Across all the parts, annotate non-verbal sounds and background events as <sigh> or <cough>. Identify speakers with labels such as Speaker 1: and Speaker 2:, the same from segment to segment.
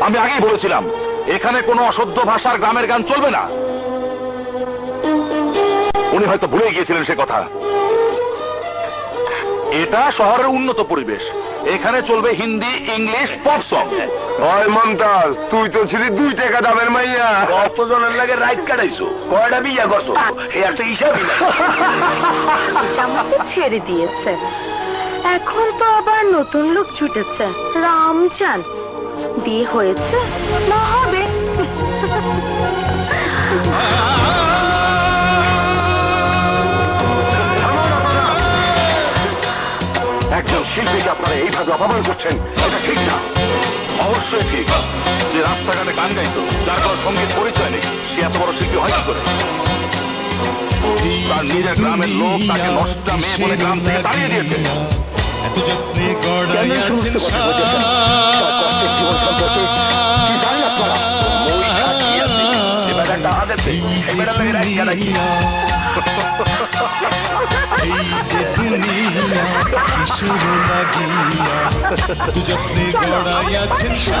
Speaker 1: আমি আগেই বলেছিলাম এখানে কোনো অসভ্য ভাষার গ্রামের গান চলবে না। উনি হয়তো ভুলে গিয়েছিলেন সে কথা। এটা শহরের উন্নত পরিবেশ। এখানে চলবে হিন্দি ইংলিশ পপ সং।
Speaker 2: ওই মমতাজ তুই তো ছিলি দুই টাকা দামের মাইয়া।
Speaker 1: কত জনের লাগে রাইট কাটাইছো? কয়টা বিয়া করছ? এই একটা হিসাবই <laughs>
Speaker 3: ছেড়ে দিয়েছে। এখন তো আবার নতুন লোক ছুটেছে রামচান বিয়ে হয়েছে? না হবে।
Speaker 1: একজন শিল্পীকে আপনারা এইভাবে অপমান করছেন এটা ঠিক না। অবশ্যই ঠিক। যে রাস্তাঘাটে গান গাইতো, যার কোনো সংগীত পরিচয় নেই, সে এত বড় শিল্পী হয় কি করে? তার নিজের গ্রামের লোক তাকে নষ্টা মেয়ে বলে গ্রাম থেকে তাড়িয়ে দিয়েছে।
Speaker 4: যত্নে গড়াইয়াছেন
Speaker 1: এবার একটা আদেশ দেই। এবার লাগে রাইট কাটাইছি।
Speaker 4: এই যে দুনিয়া কিশোর লাগিয়া এত যত্নে গড়াইয়াছেন এই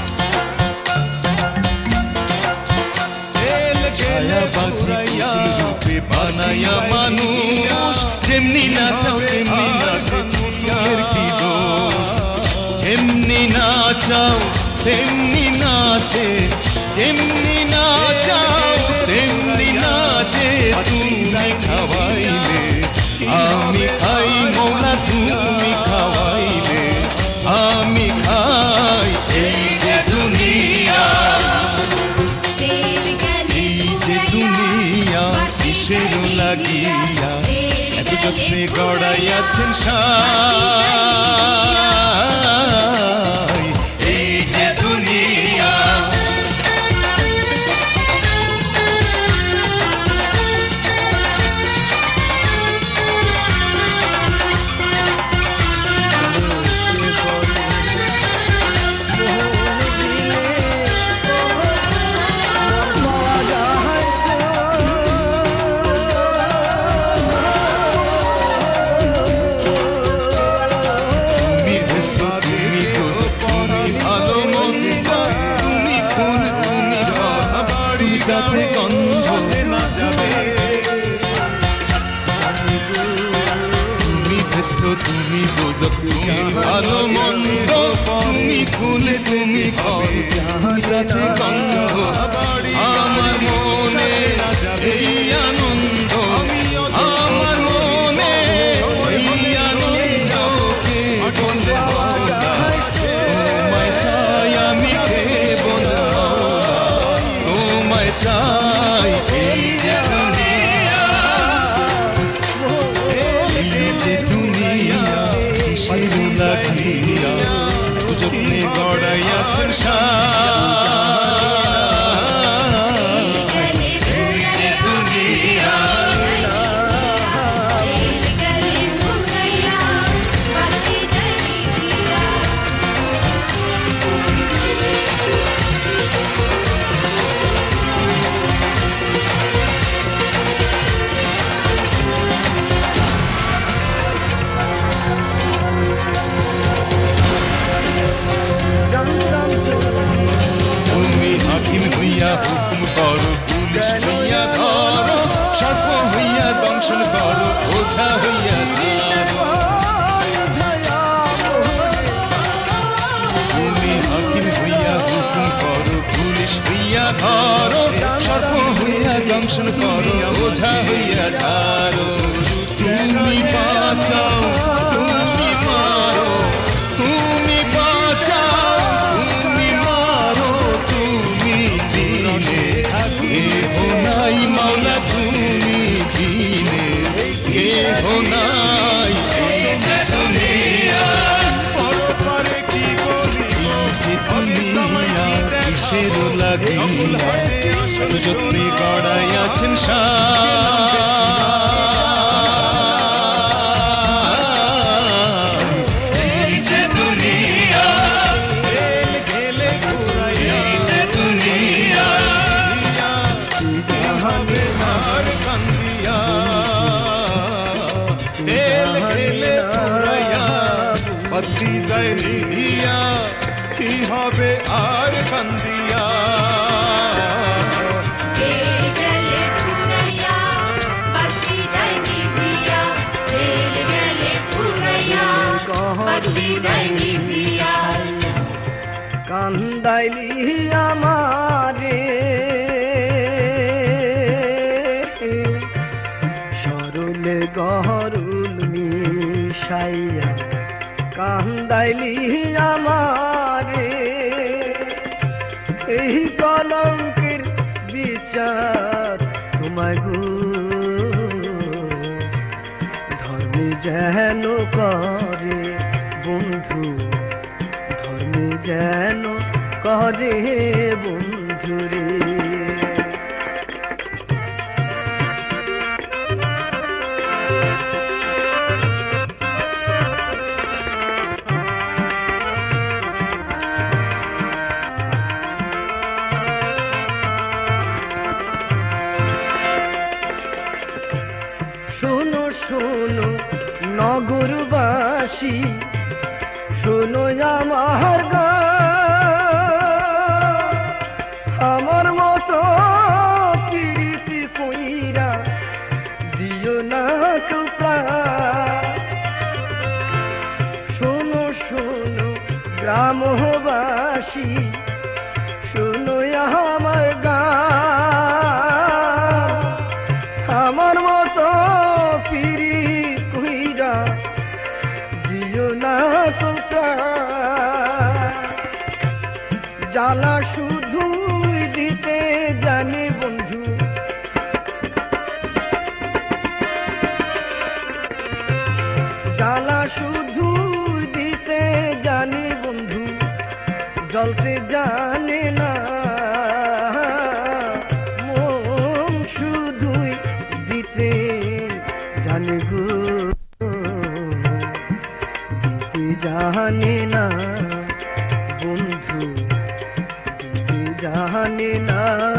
Speaker 4: কিসের লাগিয়া এত যত্নে গড়াইয়াছেন সাই তুমি ব্যস্ত তুমি বোঝক ভালো মন্দ তুমি খুলে তুমি গন্ধ। আমার মনে এই আনন্দ। She করো পুলিশ হইয়া ধরো সর্প হইয়া দংশন করো ওঝা হইয়া ধরো তুমি হাকিম হইয়া হুকুম করো পুলিশ হইয়া ধরো সর্প হইয়া দংশন করো ওঝা হইয়া ধরো
Speaker 5: যত্নে গড়াই আছেন শাহ
Speaker 6: কান্দাইলি আমারে। সরুল গহরুল মিশাইয়া কান্দাইলি আমারে। এই কলঙ্কের বিচার তোমায় গো। ধর্মে যেন করে বন্ধু, ধর্মে যেন করে বন্ধুরে শোনো শোনো নগরবাসী শোনো আমার গান। গ্রামবাসী, শোনো আমার গান। আমার মতো পিরি কুইরা দিও না তো জ্বালা শুধু দিতে জানি জানে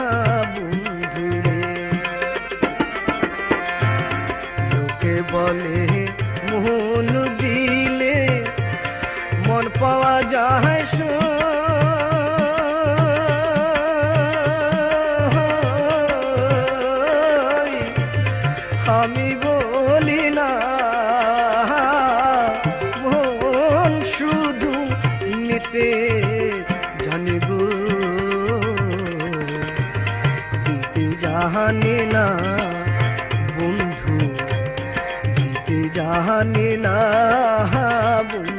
Speaker 6: না বন্ধু রে লোকে বলে মন দিলে মন পাওয়া যায় না বন্ধু দিতে জানে না বন্ধু।